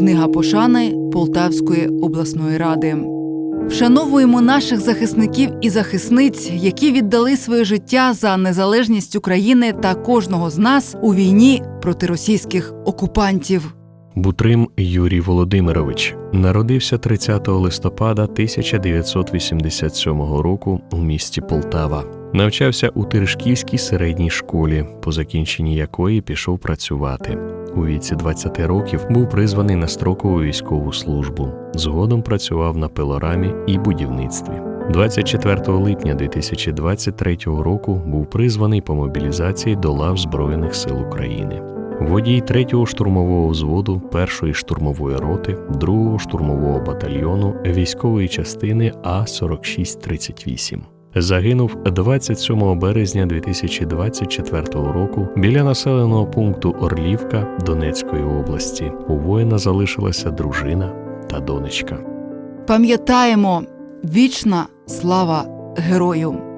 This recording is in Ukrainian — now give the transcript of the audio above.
Книга пошани Полтавської обласної ради. Вшановуємо наших захисників і захисниць, які віддали своє життя за незалежність України та кожного з нас у війні проти російських окупантів. Бутрим Юрій Володимирович народився 30 листопада 1987 року у місті Полтава. Навчався у Терешківській середній школі, по закінченні якої пішов працювати. У віці 20 років був призваний на строкову військову службу. Згодом працював на пилорамі і будівництві. 24 липня 2023 року був призваний по мобілізації до лав Збройних сил України. Водій 3-го штурмового взводу 1-ї штурмової роти 2-го штурмового батальйону військової частини А4638. Загинув 27 березня 2024 року біля населеного пункту Орлівка Донецької області. У воїна залишилася дружина та донечка. Пам'ятаємо вічна слава герою.